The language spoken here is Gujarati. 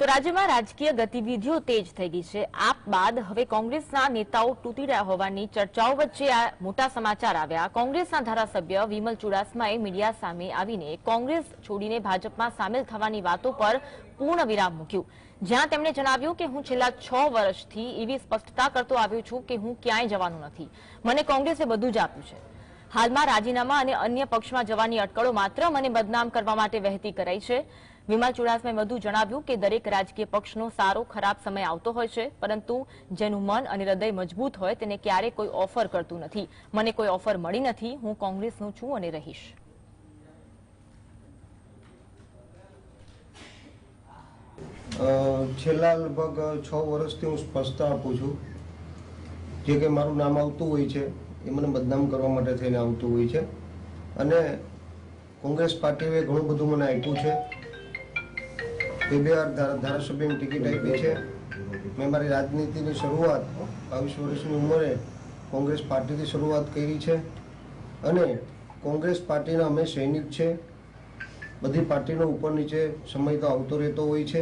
તો રાજ્યમાં રાજકીય ગતિવિધિઓ તેજ થઈ ગઈ છે. આપ બાદ હવે કોંગ્રેસના નેતાઓ તૂટી રહ્યા હોવાની ચર્ચાઓ વચ્ચે આ મોટા સમાચાર આવ્યા. કોંગ્રેસના ધારાસભ્ય વિમલ ચુડાસમાએ મીડિયા સામે આવીને કોંગ્રેસ છોડીને ભાજપમાં સામેલ થવાની વાતો પર પૂર્ણ વિરામ મૂક્યું. જ્યાં તેમણે જણાવ્યું કે હું છેલ્લા છ વર્ષથી એવી સ્પષ્ટતા કરતો આવ્યો છું કે હું ક્યાંય જવાનું નથી. મને કોંગ્રેસે બધું જ આપ્યું છે. હાલમાં રાજીનામા અને અન્ય પક્ષમાં જવાની અટકળો માત્ર મને બદનામ કરવા માટે વહેતી કરાઈ છે. વિમલ ચુડાસમાએ વધુ જણાવ્યું કે દરેક રાજકીય પક્ષનો સારો, ખરાબ સમય આવતો હોય છે, પરંતુ જેનું મન અને હૃદય મજબૂત હોય તેને ક્યારેય કોઈ ઓફર કરતું નથી. મને કોઈ ઓફર મળી નથી, હું કોંગ્રેસનું છું અને રહીશ. છેલ્લા લગભગ છ વર્ષથી હું સ્પષ્ટતા આપું છું. જે કે મારું નામ આવતું હોય છે એ મને બદનામ કરવા માટે થઈને આવતું હોય છે. અને કોંગ્રેસ પાર્ટીએ ઘણું બધું મને આપ્યું છે. બે બે વાર ધારાસભ્યની ટિકિટ આપી છે. મેં મારી રાજનીતિની શરૂઆત બાવીસ વર્ષની ઉંમરે કોંગ્રેસ પાર્ટીથી શરૂઆત કરી છે. અને કોંગ્રેસ પાર્ટીના અમે સૈનિક છે. બધી પાર્ટીનો ઉપર નીચે સમય તો આવતો રહેતો હોય છે.